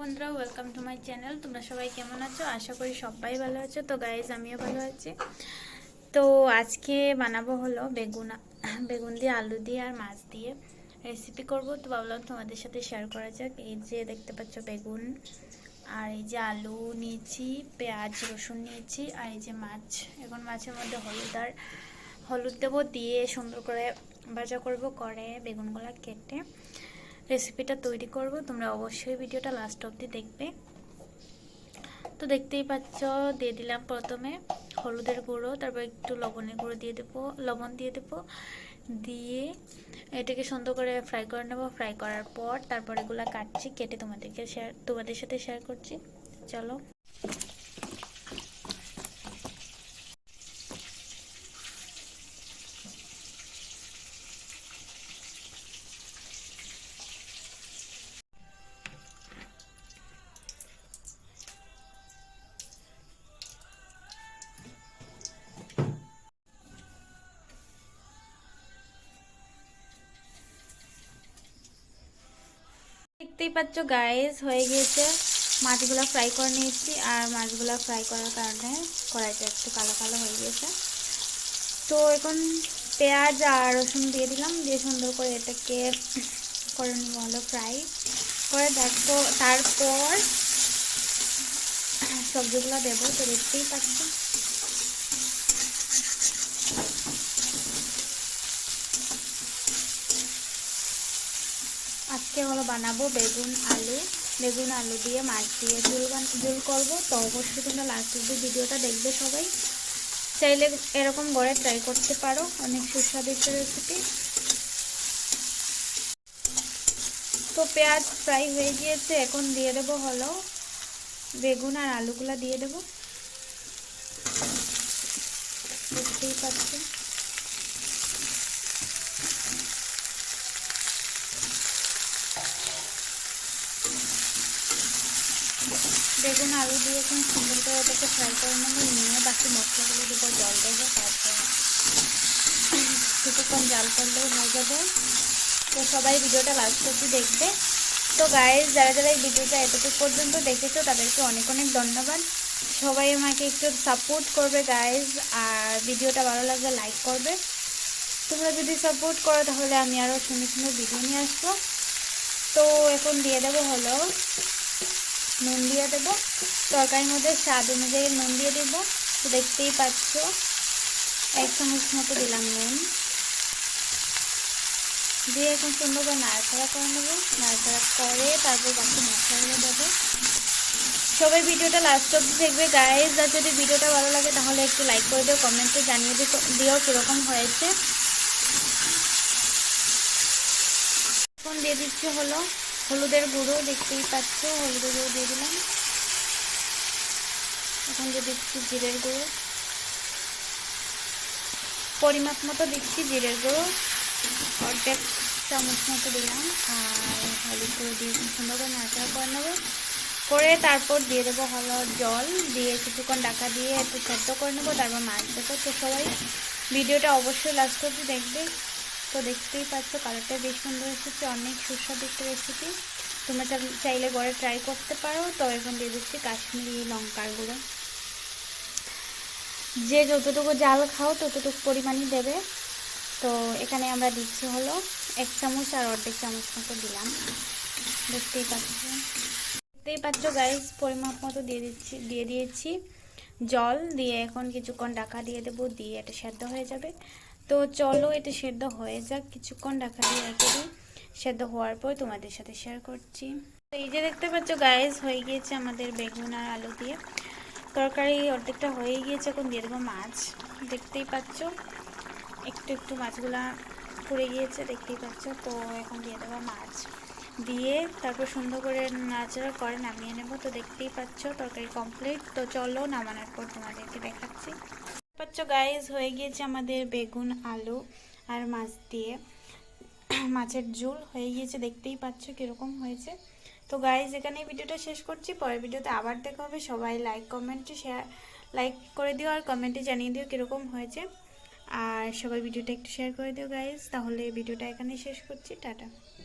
বন্ধুরা welcome to my channel তোমরা সবাই কেমন আছো? আশা করি সবাই ভালো আছো। তো গাইজ আমিও ভালো আছি। তো আজকে বানাবো হলো বেগুন বেগুন দিয়ে আলু দিয়ে আর মাছ দিয়ে রেসিপি করব। তো ভাবলাম তোমাদের সাথে শেয়ার করা যাক। এই যে দেখতে পাচ্ছ বেগুন, আর এই যে আলু নিয়েছি, পেঁয়াজ, রসুন নিয়েছি, আর এই যে মাছ। এখন মাছের মধ্যে হলুদ আর হলুদ দেবো। দিয়ে সুন্দর করে ভাজা করব, করে বেগুনগুলো কেটে। রেসিপিটা তৈরি করব, তোমরা অবশ্যই ভিডিওটা লাস্ট অবধি দেখবে। তো দেখতেই পাচ্ছ, দিয়ে দিলাম প্রথমে হলুদের গুঁড়ো, তারপর একটু লবণের গুঁড়ো দিয়ে দেবো, লবণ দিয়ে দেবো। দিয়ে এটাকে সুন্দর করে ফ্রাই করে নেব। ফ্রাই করার পর তারপর এগুলো কাটছি, কেটে তোমাদেরকে শেয়ার তোমাদের সাথে শেয়ার করছি। চলো। পাচ্ছ গাইস হয়ে গিয়েছে। মাছগুলো ফ্রাই করে নিয়েছি, আর মাছগুলো ফ্রাই করার কারণে কড়াইটা একটু কালো কালো হয়ে গিয়েছে। তো এখন পেঁয়াজ আর রসুন দিয়ে দিলাম, দিয়ে সুন্দর করে এটাকে করে নিব হলো ফ্রাই করে দেখো, তারপর সবজিগুলো দেবো, তো দেখতেই পাচ্ছ। আজকে হলো বানাবো বেগুন, আলু। বেগুন, আলু দিয়ে মাছ দিয়ে ঝুল ঝুল করব। তো অবশ্যই তোমরা লাস্ট অব্দি ভিডিওটা দেখবে সবাই। চাইলে এরকম করে ট্রাই করতে পারো। অনেক সুস্বাদু রেসিপি তো পেঁয়াজ ফ্রাই হয়ে গিয়েছে। এখন দিয়ে দেবো হলো বেগুন আর আলুগুলা দিয়ে দেবো। বুঝতেই পাচ্ছি। বেগুন, আলু দিয়ে এখন সুন্দর করে ওটাকে ফ্রাই করে নেব। নিয়ে বাকি মশলাগুলো দেবো, জল দেবো, তারপর কিছুক্ষণ জাল করলেও হয়ে যাবে। তো সবাই ভিডিওটা লাস্ট অব্দি দেখবে। তো গাইজ যারা যারা এই ভিডিওটা এতটুকু পর্যন্ত দেখেছ, তাদেরকে অনেক অনেক ধন্যবাদ। সবাই আমাকে একটু সাপোর্ট করবে গাইজ আর ভিডিওটা ভালো লাগলে লাইক করবে। তোমরা যদি সাপোর্ট করো, তাহলে আমি আরও সুন্দর সুন্দর ভিডিও নিয়ে আসব। তো এখন দিয়ে দেবো হলো নুন দিয়ে দেবো। তরকারির মধ্যে স্বাদ অনুযায়ী নুন দিয়ে দেবো। দেখতেই পাচ্ছ, এক চামচ মতো দিলাম নুন। দিয়ে এখন সুন্দর করে নাড়াচাড়া করে নেব। নাড়াচাড়া করে তারপর বাকি মশলাগুলো দেবো। সবাই ভিডিওটা লাস্ট অব্দি দেখবে। গাইজ আর যদি ভিডিওটা ভালো লাগে, তাহলে একটু লাইক করে দিও কমেন্টে জানিয়ে দিও কীরকম হয়েছে। এখন দিয়ে দিচ্ছি হলো হলুদের গুঁড়ো দেখতেই পাচ্ছ হলুদের গুঁড়ো দিয়ে দিলাম। এখন দিয়ে দিচ্ছি জিরের গুঁড়ো। পরিমাপ মতো দিচ্ছি জিরের গুঁড়ো। অর্ধেক চামচ মতো দিলাম, আর হলুদ গুঁড়ো দিয়ে সুন্দর করে নাড়াচাড়া করে নেব। করে তারপর দিয়ে দেবো হলো জল, দিয়ে কিছুক্ষণ ডাকা দিয়ে একটু সেদ্ধ করে নেব, তারপর মাছ দেবো তো সবাই। ভিডিওটা অবশ্যই লাস্ট অব্দি দেখবে। তো দেখতেই পাচ্ছ কালারটা বেশ সুন্দর এসেছে, অনেক সুস্বাদু একটা রেসিপি তোমরা চাইলে ঘরে ট্রাই করতে পারো। তো এখন দিয়ে দিচ্ছি কাশ্মীরি লঙ্কার গুঁড়ো। যে যতটুকু জাল খাও, ততটুকু পরিমাণই দেবে। তো এখানে আমরা দিচ্ছি হলো এক চামচ আর অর্ধেক চামচ মতো দিলাম। দেখতেই পাচ্ছ। দেখতেই পাচ্ছ গাইস পরিমাপ মতো দিয়ে দিচ্ছি, দিয়ে দিয়েছি। জল দিয়ে এখন কিছুক্ষণ ডাকা দিয়ে দেবো, দিয়ে এটা সেদ্ধ হয়ে যাবে। তো চলো এটা সেদ্ধ হয়ে যাক। কিছুক্ষণ ঢাকা দিয়ে রেখে দিই। সেদ্ধ হওয়ার পর তোমাদের সাথে শেয়ার করছি। তো এই যে দেখতে পাচ্ছ গায়েস হয়ে গিয়েছে আমাদের বেগুন আর আলু দিয়ে। তরকারি অর্ধেকটা হয়ে গিয়েছে এখন, দিয়ে দেবো মাছ। দেখতেই পাচ্ছ, একটু একটু মাছগুলা পড়ে গিয়েছে, দেখতেই পাচ্ছ। তো এখন দিয়ে দেবো মাছ। দিয়ে তারপর সুন্দর করে নাচড়া করে নামিয়ে নেব। তো দেখতেই পাচ্ছ, তরকারি কমপ্লিট তো চলো নামানোর পর তোমাদেরকে দেখাচ্ছি। পাচ্ছ গাইজ হয়ে গিয়েছে আমাদের বেগুন, আলু আর মাছ দিয়ে। মাছের ঝোল হয়ে গিয়েছে, দেখতেই পাচ্ছ কীরকম হয়েছে। তো গাইজ এখানে ভিডিওটা শেষ করছি। পরের ভিডিওতে আবার দেখা হবে। সবাই লাইক কমেন্টে শেয়ার লাইক করে দিও আর কমেন্টে জানিয়ে দিও কীরকম হয়েছে। আর সবাই ভিডিওটা একটু শেয়ার করে দিও গাইজ তাহলে ভিডিওটা এখানে শেষ করছি। টাটা।